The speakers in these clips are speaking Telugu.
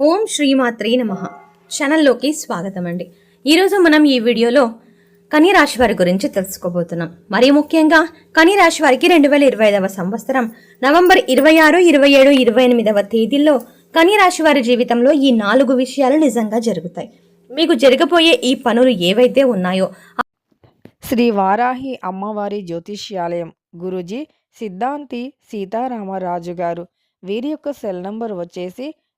ఓం శ్రీమాత్రే నమ. ఛానల్లోకి స్వాగతం అండి ఈరోజు మనం ఈ వీడియోలో కన్యరాశి వారి గురించి తెలుసుకోబోతున్నాం. మరి ముఖ్యంగా కన్యరాశి వారికి రెండు వేల ఇరవై ఐదవ సంవత్సరం నవంబర్ ఇరవై ఆరు ఇరవై ఏడు ఇరవై ఎనిమిదవ తేదీల్లో కన్యరాశి వారి జీవితంలో ఈ నాలుగు విషయాలు నిజంగా జరుగుతాయి. మీకు జరగబోయే ఈ పనులు ఏవైతే ఉన్నాయో శ్రీ వారాహి అమ్మవారి జ్యోతిష్యాలయం గురూజీ సిద్ధాంతి సీతారామరాజు గారు. వీరి యొక్క సెల్ నంబర్ వచ్చేసి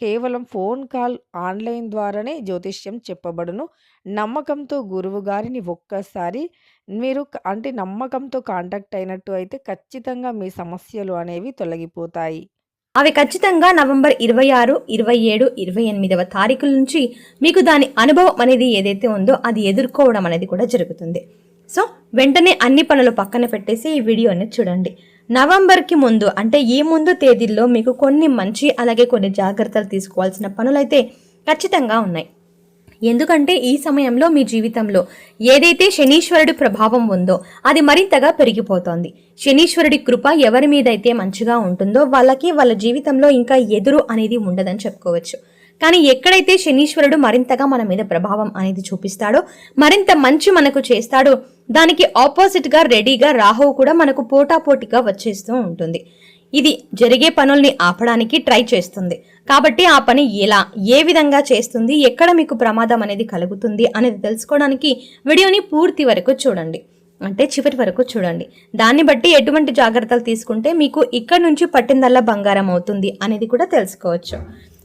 కేవలం ఫోన్ కాల్ ఆన్లైన్ ద్వారానే జ్యోతిష్యం చెప్పబడును. నమ్మకంతో గురువు గారిని ఒక్కసారి మీరు అంటే నమ్మకంతో కాంటాక్ట్ అయినట్టు అయితే ఖచ్చితంగా మీ సమస్యలు అనేవి తొలగిపోతాయి. అవి ఖచ్చితంగా నవంబర్ ఇరవై ఆరు ఇరవై ఏడు ఇరవై ఎనిమిదవ తారీఖుల నుంచి మీకు దాని అనుభవం అనేది ఏదైతే ఉందో అది ఎదుర్కోవడం అనేది కూడా జరుగుతుంది. సో వెంటనే అన్ని పనులు పక్కన పెట్టేసి ఈ వీడియోని చూడండి. నవంబర్కి ముందు అంటే ఈ ముందు తేదీల్లో మీకు కొన్ని మంచి అలాగే కొన్ని జాగ్రత్తలు తీసుకోవాల్సిన పనులైతే ఖచ్చితంగా ఉన్నాయి. ఎందుకంటే ఈ సమయంలో మీ జీవితంలో ఏదైతే శనీశ్వరుడి ప్రభావం ఉందో అది మరింతగా పెరిగిపోతోంది. శనీశ్వరుడి కృప ఎవరి మీదైతే మంచిగా ఉంటుందో వాళ్ళకి వాళ్ళ జీవితంలో ఇంకా ఎదురు అనేది ఉండదని చెప్పుకోవచ్చు. కానీ ఎక్కడైతే శనీశ్వరుడు మరింతగా మన మీద ప్రభావం అనేది చూపిస్తాడో మరింత మంచి మనకు చేస్తాడో దానికి ఆపోజిట్గా రెడీగా రాహువు కూడా మనకు పోటాపోటీగా వచ్చేస్తూ ఉంటుంది. ఇది జరిగే పనుల్ని ఆపడానికి ట్రై చేస్తుంది. కాబట్టి ఆ పని ఎలా ఏ విధంగా చేస్తుంది ఎక్కడ మీకు ప్రమాదం అనేది కలుగుతుంది అనేది తెలుసుకోవడానికి వీడియోని పూర్తి వరకు చూడండి. అంటే చివరి వరకు చూడండి. దాన్ని బట్టి ఎటువంటి జాగ్రత్తలు తీసుకుంటే మీకు ఇక్కడ నుంచి పట్టిందల్లా బంగారం అవుతుంది అనేది కూడా తెలుసుకోవచ్చు.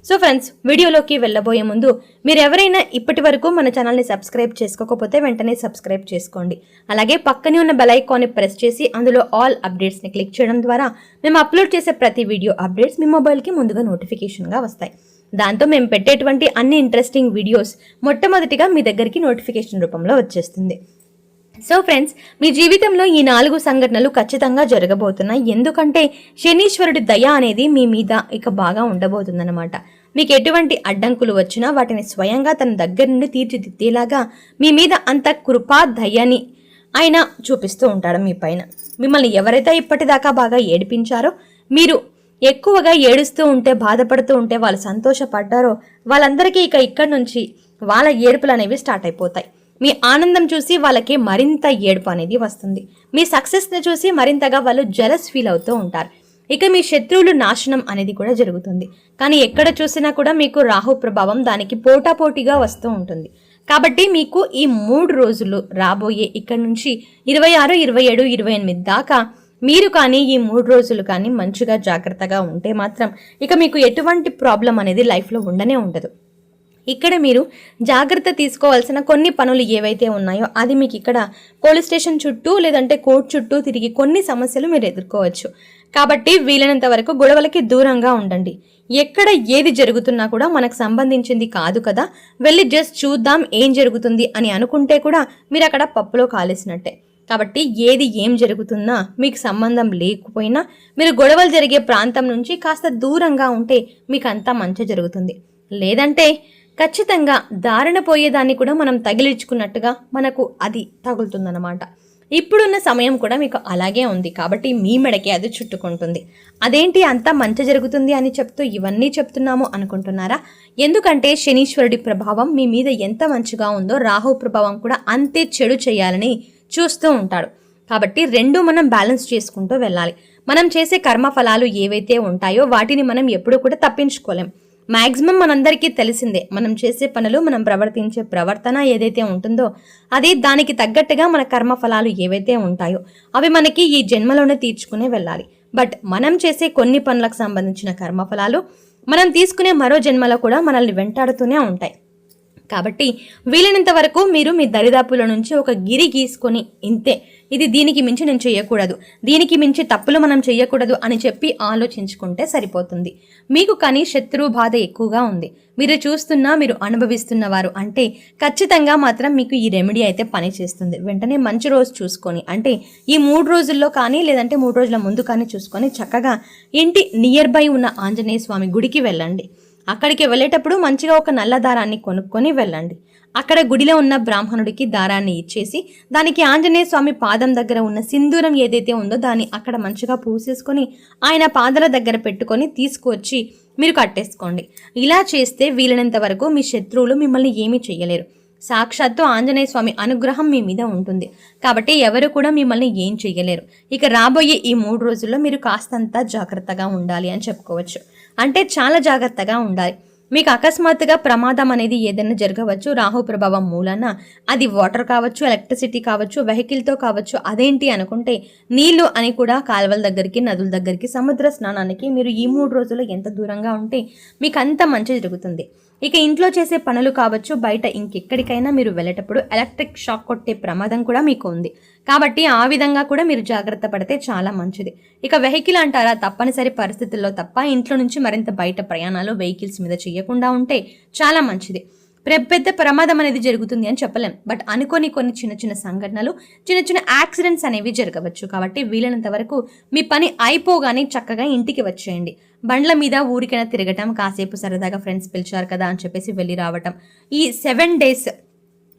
సో ఫ్రెండ్స్ వీడియోలోకి వెళ్ళబోయే ముందు మీరు ఎవరైనా ఇప్పటి వరకు మన ఛానల్ని సబ్స్క్రైబ్ చేసుకోకపోతే వెంటనే సబ్స్క్రైబ్ చేసుకోండి. అలాగే పక్కనే ఉన్న బెల్ ఐకాన్ని ప్రెస్ చేసి అందులో ఆల్ అప్డేట్స్ని క్లిక్ చేయడం ద్వారా మేము అప్లోడ్ చేసే ప్రతి వీడియో అప్డేట్స్ మీ మొబైల్కి ముందుగా నోటిఫికేషన్గా వస్తాయి. దాంతో మేము పెట్టేటువంటి అన్ని ఇంట్రెస్టింగ్ వీడియోస్ మొట్టమొదటిగా మీ దగ్గరికి నోటిఫికేషన్ రూపంలో వచ్చేస్తుంది. సో ఫ్రెండ్స్ మీ జీవితంలో ఈ నాలుగు సంఘటనలు ఖచ్చితంగా జరగబోతున్నాయి. ఎందుకంటే శనీశ్వరుడి దయ అనేది మీ మీద ఇక బాగా ఉండబోతుందన్నమాట. మీకు ఎటువంటి అడ్డంకులు వచ్చినా వాటిని స్వయంగా తన దగ్గర నుండి తీర్చిదిద్దేలాగా మీ మీద అంత కృపా దయని ఆయన చూపిస్తూ ఉంటాడు మీ పైన. మిమ్మల్ని ఎవరైతే ఇప్పటిదాకా బాగా ఏడిపించారో మీరు ఎక్కువగా ఏడుస్తూ ఉంటే బాధపడుతూ ఉంటే వాళ్ళు సంతోషపడ్డారో వాళ్ళందరికీ ఇక ఇక్కడి నుంచి వాళ్ళ ఏడుపులు అనేవి స్టార్ట్ అయిపోతాయి. మీ ఆనందం చూసి వాళ్ళకి మరింత ఏడుపు అనేది వస్తుంది. మీ సక్సెస్ని చూసి మరింతగా వాళ్ళు జలస్ ఫీల్ అవుతూ ఉంటారు. ఇక మీ శత్రువులు నాశనం అనేది కూడా జరుగుతుంది. కానీ ఎక్కడ చూసినా కూడా మీకు రాహు ప్రభావం దానికి పోటాపోటీగా వస్తూ ఉంటుంది. కాబట్టి మీకు ఈ మూడు రోజులు రాబోయే ఇక్కడ నుంచి ఇరవై ఆరు ఇరవై ఏడు ఇరవై ఎనిమిది దాకా మీరు కానీ ఈ మూడు రోజులు కానీ మంచిగా జాగ్రత్తగా ఉంటే మాత్రం ఇక మీకు ఎటువంటి ప్రాబ్లం అనేది లైఫ్లో ఉండనే ఉండదు. ఇక్కడ మీరు జాగ్రత్త తీసుకోవాల్సిన కొన్ని పనులు ఏవైతే ఉన్నాయో అది మీకు ఇక్కడ పోలీస్ స్టేషన్ చుట్టూ లేదంటే కోర్టు చుట్టూ తిరిగి కొన్ని సమస్యలు మీరు ఎదుర్కోవచ్చు. కాబట్టి వీలైనంత వరకు గొడవలకి దూరంగా ఉండండి. ఎక్కడ ఏది జరుగుతున్నా కూడా మనకు సంబంధించింది కాదు కదా వెళ్ళి జస్ట్ చూద్దాం ఏం జరుగుతుంది అని అనుకుంటే కూడా మీరు అక్కడ పప్పులో కాలేసినట్టే. కాబట్టి ఏది ఏం జరుగుతున్నా మీకు సంబంధం లేకపోయినా మీరు గొడవలు జరిగే ప్రాంతం నుంచి కాస్త దూరంగా ఉంటే మీకు అంతా మంచి జరుగుతుంది. లేదంటే ఖచ్చితంగా దారిన పోయేదాన్ని కూడా మనం తగిలించుకున్నట్టుగా మనకు అది తగులుతుందన్నమాట. ఇప్పుడున్న సమయం కూడా మీకు అలాగే ఉంది కాబట్టి మీ మెడకి అది చుట్టుకుంటుంది. అదేంటి అంతా మంచి జరుగుతుంది అని చెప్తూ ఇవన్నీ చెప్తున్నాము అనుకుంటున్నారా? ఎందుకంటే శనీశ్వరుడి ప్రభావం మీ మీద ఎంత మంచిగా ఉందో రాహు ప్రభావం కూడా అంతే చెడు చేయాలని చూస్తూ ఉంటాడు. కాబట్టి రెండు మనం బ్యాలెన్స్ చేసుకుంటూ వెళ్ళాలి. మనం చేసే కర్మఫలాలు ఏవైతే ఉంటాయో వాటిని మనం ఎప్పుడూ కూడా తప్పించుకోలేం. మ్యాక్సిమం మనందరికీ తెలిసిందే. మనం చేసే పనులు మనం ప్రవర్తించే ప్రవర్తన ఏదైతే ఉంటుందో అది దానికి తగ్గట్టుగా మన కర్మఫలాలు ఏవైతే ఉంటాయో అవి మనకి ఈ జన్మలోనే తీర్చుకునే వెళ్ళాలి. బట్ మనం చేసే కొన్ని పనులకు సంబంధించిన కర్మఫలాలు మనం తీసుకునే మరో జన్మలో కూడా మనల్ని వెంటాడుతూనే ఉంటాయి. కాబట్టి వీలైనంత వరకు మీరు మీ దరిదాపుల నుంచి ఒక గిరి గీసుకొని ఇంతే. ఇది దీనికి మించి నేను చేయకూడదు దీనికి మించి తప్పులు మనం చేయకూడదు అని చెప్పి ఆలోచించుకుంటే సరిపోతుంది. మీకు కానీ శత్రు బాధ ఎక్కువగా ఉంది. మీరు చూస్తున్నా మీరు అనుభవిస్తున్నవారు అంటే ఖచ్చితంగా మాత్రం మీకు ఈ రెమెడీ అయితే పనిచేస్తుంది. వెంటనే మంచి రోజు చూసుకొని అంటే ఈ మూడు రోజుల్లో కానీ లేదంటే మూడు రోజుల ముందు కానీ చూసుకొని చక్కగా ఇంటి నియర్ బై ఉన్న ఆంజనేయ స్వామి గుడికి వెళ్ళండి. అక్కడికి వెళ్ళేటప్పుడు మంచిగా ఒక నల్ల దారాన్ని కొనుక్కొని వెళ్ళండి. అక్కడ గుడిలో ఉన్న బ్రాహ్మణుడికి దారాన్ని ఇచ్చేసి దానికి ఆంజనేయ స్వామి పాదం దగ్గర ఉన్న సింధూరం ఏదైతే ఉందో దాన్ని అక్కడ మంచిగా పూసేసుకొని ఆయన పాదాల దగ్గర పెట్టుకొని తీసుకువచ్చి మీరు కట్టేసుకోండి. ఇలా చేస్తే వీలైనంత వరకు మీ శత్రువులు మిమ్మల్ని ఏమీ చేయలేరు సాక్షాత్తు ఆంజనేయ స్వామి అనుగ్రహం మీ మీద ఉంటుంది. కాబట్టి ఎవరు కూడా మిమ్మల్ని ఏం చేయలేరు ఇక రాబోయే ఈ మూడు రోజుల్లో మీరు కాస్తంత జాగ్రత్తగా ఉండాలి అని చెప్పుకోవచ్చు. అంటే చాలా జాగ్రత్తగా ఉండాలి. మీకు అకస్మాత్తుగా ప్రమాదం అనేది ఏదైనా జరగవచ్చు రాహు ప్రభావం మూలన అది వాటర్ కావచ్చు ఎలక్ట్రిసిటీ కావచ్చు వెహికల్తో కావచ్చు అదేంటి అనుకుంటే నీళ్ళు అని కూడా కాలువల దగ్గరికి నదుల దగ్గరికి సముద్ర స్నానానికి మీరు ఈ మూడు రోజులు ఎంత దూరంగా ఉంటే మీకు అంత మంచి జరుగుతుంది. ఇక ఇంట్లో చేసే పనులు కావచ్చు బయట ఇంకెక్కడికైనా మీరు వెళ్ళేటప్పుడు ఎలక్ట్రిక్ షాక్ కొట్టే ప్రమాదం కూడా మీకు ఉంది. కాబట్టి ఆ విధంగా కూడా మీరు జాగ్రత్త పడితే చాలా మంచిది. ఇక వెహికల్ అంటారా తప్పనిసరి పరిస్థితుల్లో తప్ప ఇంట్లో నుంచి మరింత బయట ప్రయాణాలు వెహికల్స్ మీద చేయకుండా ఉంటే చాలా మంచిది. పెద్ద పెద్ద ప్రమాదం అనేది జరుగుతుంది అని చెప్పలేం. బట్ అనుకోని కొన్ని చిన్న చిన్న సంఘటనలు చిన్న చిన్న యాక్సిడెంట్స్ అనేవి జరగవచ్చు. కాబట్టి వీలైనంత వరకు మీ పని అయిపోగానే చక్కగా ఇంటికి వచ్చేయండి. బండ్ల మీద ఊరికైనా తిరగటం కాసేపు సరదాగా ఫ్రెండ్స్ పిలిచారు కదా అని చెప్పేసి వెళ్ళి రావటం. ఈ సెవెన్ డేస్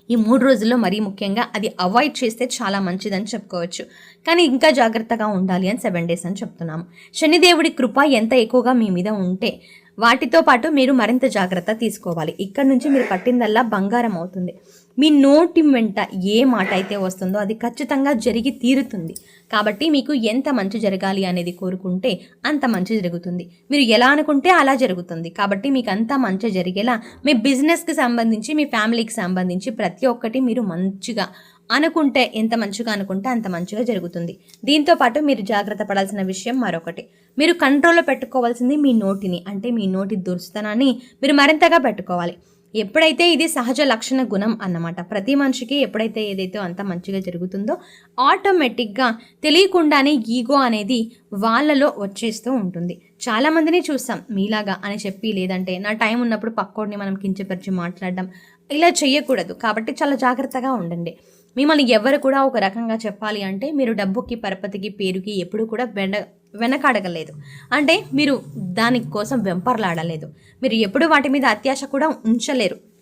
ఈ మూడు రోజుల్లో మరీ ముఖ్యంగా అది అవాయిడ్ చేస్తే చాలా మంచిదని చెప్పుకోవచ్చు. కానీ ఇంకా జాగ్రత్తగా ఉండాలి అని సెవెన్ డేస్ అని చెప్తున్నాము. శనిదేవుడి కృప ఎంత ఎక్కువగా మీ మీద ఉంటే వాటితో పాటు మీరు మరింత జాగ్రత్త తీసుకోవాలి. ఇక్కడ నుంచి మీరు పట్టిందల్లా బంగారం అవుతుంది. మీ నోటి వెంట ఏ మాట అయితే వస్తుందో అది ఖచ్చితంగా జరిగి తీరుతుంది. కాబట్టి మీకు ఎంత మంచి జరగాలి అనేది కోరుకుంటే అంత మంచి జరుగుతుంది. మీరు ఎలా అనుకుంటే అలా జరుగుతుంది. కాబట్టి మీకు అంత మంచి జరిగేలా మీ బిజినెస్కి సంబంధించి మీ ఫ్యామిలీకి సంబంధించి ప్రతి ఒక్కటి మీరు మంచిగా అనుకుంటే ఎంత మంచిగా అనుకుంటే అంత మంచిగా జరుగుతుంది. దీంతో పాటు మీరు జాగ్రత్త పడాల్సిన విషయం మరొకటి. మీరు కంట్రోల్లో పెట్టుకోవాల్సింది మీ నోటిని అంటే మీ నోటి దుర్స్తనాన్ని మీరు మరింతగా పెట్టుకోవాలి. ఎప్పుడైతే ఇది సహజ లక్షణ గుణం అన్నమాట ప్రతి మనిషికి ఎప్పుడైతే ఏదైతే అంత మంచిగా జరుగుతుందో ఆటోమేటిక్గా తెలియకుండానే ఈగో అనేది వాళ్ళలో వచ్చేస్తూ ఉంటుంది. చాలా మందిని చూస్తాం మీలాగా అని చెప్పి లేదంటే నా టైం ఉన్నప్పుడు పక్కోడిని మనం కించపరిచి మాట్లాడడం ఇలా చేయకూడదు కాబట్టి చాలా జాగ్రత్తగా ఉండండి. మిమ్మల్ని ఎవరు కూడా ఒక రకంగా చెప్పాలి అంటే మీరు డబ్బుకి పరపతికి పేరుకి ఎప్పుడు కూడా వెండ వెనకాడగలేదు. అంటే మీరు దానికోసం వెంపర్లాడలేదు. మీరు ఎప్పుడు వాటి మీద అత్యాశ కూడా ఉంచలేరు.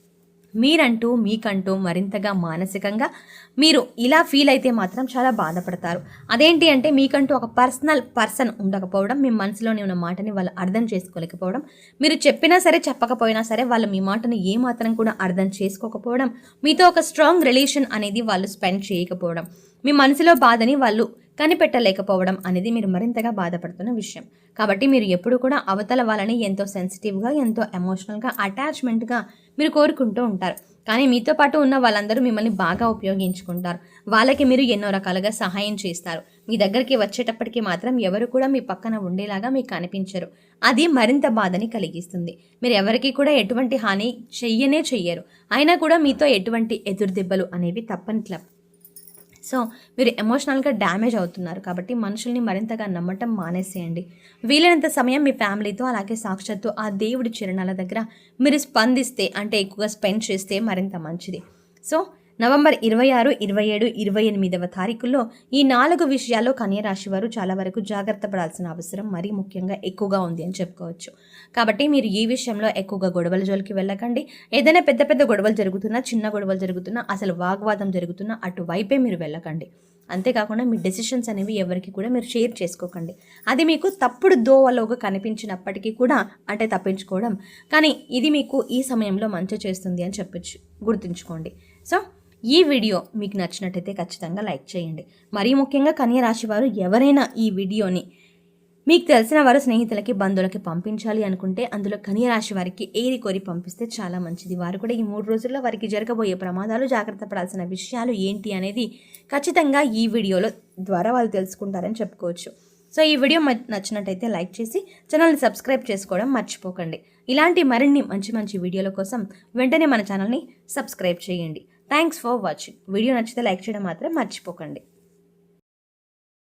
మీరంటూ మీకంటూ మరింతగా మానసికంగా మీరు ఇలా ఫీల్ అయితే మాత్రం చాలా బాధపడతారు. అదేంటి అంటే మీకంటూ ఒక పర్సనల్ పర్సన్ ఉండకపోవడం మీ మనసులోని ఉన్న మాటని వాళ్ళు అర్థం చేసుకోలేకపోవడం మీరు చెప్పినా సరే చెప్పకపోయినా సరే వాళ్ళు మీ మాటను ఏమాత్రం కూడా అర్థం చేసుకోకపోవడం మీతో ఒక స్ట్రాంగ్ రిలేషన్ అనేది వాళ్ళు స్పెండ్ చేయకపోవడం మీ మనసులో బాధని వాళ్ళు కనిపెట్టలేకపోవడం అనేది మీరు మరింతగా బాధపడుతున్న విషయం. కాబట్టి మీరు ఎప్పుడు కూడా అవతల వాళ్ళని ఎంతో సెన్సిటివ్గా ఎంతో ఎమోషనల్గా అటాచ్మెంట్గా మీరు కోరుకుంటూ ఉంటారు. కానీ మీతో పాటు ఉన్న వాళ్ళందరూ మిమ్మల్ని బాగా ఉపయోగించుకుంటారు. వాళ్ళకి మీరు ఎన్నో రకాలుగా సహాయం చేస్తారు. మీ దగ్గరికి వచ్చేటప్పటికి మాత్రం ఎవరు కూడా మీ పక్కన ఉండేలాగా మీకు కనిపించరు. అది మరింత బాధని కలిగిస్తుంది. మీరు ఎవరికి కూడా ఎటువంటి హాని చెయ్యనే చెయ్యరు. అయినా కూడా మీతో ఎటువంటి ఎదురుదెబ్బలు అనేవి తప్పనిట్ల సో మీరు ఎమోషనల్గా డ్యామేజ్ అవుతున్నారు కాబట్టి మనుషుల్ని మరింతగా నమ్మటం మానేసేయండి. వీలైనంత సమయం మీ ఫ్యామిలీతో అలాగే సాక్షాత్తు ఆ దేవుడి చిరణాల దగ్గర మీరు స్పందిస్తే అంటే ఎక్కువగా స్పెండ్ చేస్తే మరింత మంచిది. సో నవంబర్ ఇరవై ఆరు ఇరవై ఏడు ఇరవై ఎనిమిదవ తారీఖుల్లో ఈ నాలుగు విషయాల్లో కన్యరాశి వారు చాలా వరకు జాగ్రత్త పడాల్సిన అవసరం మరీ ముఖ్యంగా ఎక్కువగా ఉంది అని చెప్పుకోవచ్చు. కాబట్టి మీరు ఈ విషయంలో ఎక్కువగా గొడవల జోలికి వెళ్ళకండి. ఏదైనా పెద్ద పెద్ద గొడవలు జరుగుతున్నా చిన్న గొడవలు జరుగుతున్నా అసలు వాగ్వాదం జరుగుతున్నా అటువైపే మీరు వెళ్ళకండి. అంతేకాకుండా మీ డెసిషన్స్ అనేవి ఎవరికి కూడా మీరు షేర్ చేసుకోకండి. అది మీకు తప్పుడు దోవలోగా కనిపించినప్పటికీ కూడా అంటే తప్పించుకోవడం. కానీ ఇది మీకు ఈ సమయంలో మంచి చేస్తుంది అని చెప్పచ్చు గుర్తుంచుకోండి. సో ఈ వీడియో మీకు నచ్చినట్టయితే ఖచ్చితంగా లైక్ చేయండి. మరీ ముఖ్యంగా కన్య రాశి వారు ఎవరైనా ఈ వీడియోని మీకు తెలిసిన వారు స్నేహితులకి బంధువులకి పంపించాలి అనుకుంటే అందులో కన్య రాశి వారికి ఏరి కోరి పంపిస్తే చాలా మంచిది. వారు కూడా ఈ మూడు రోజుల్లో వారికి జరగబోయే ప్రమాదాలు జాగ్రత్త పడాల్సిన విషయాలు ఏంటి అనేది ఖచ్చితంగా ఈ వీడియోలో ద్వారా వాళ్ళు తెలుసుకుంటారని చెప్పుకోవచ్చు. సో ఈ వీడియో మ- నచ్చినట్టయితే లైక్ చేసి ఛానల్ని సబ్స్క్రైబ్ చేసుకోవడం మర్చిపోకండి. ఇలాంటి మరిన్ని మంచి మంచి వీడియోల కోసం వెంటనే మన ఛానల్ని సబ్స్క్రైబ్ చేయండి. Thanks for watching. వీడియో నచ్చితే లైక్ చేయడం మాత్రం మర్చిపోకండి.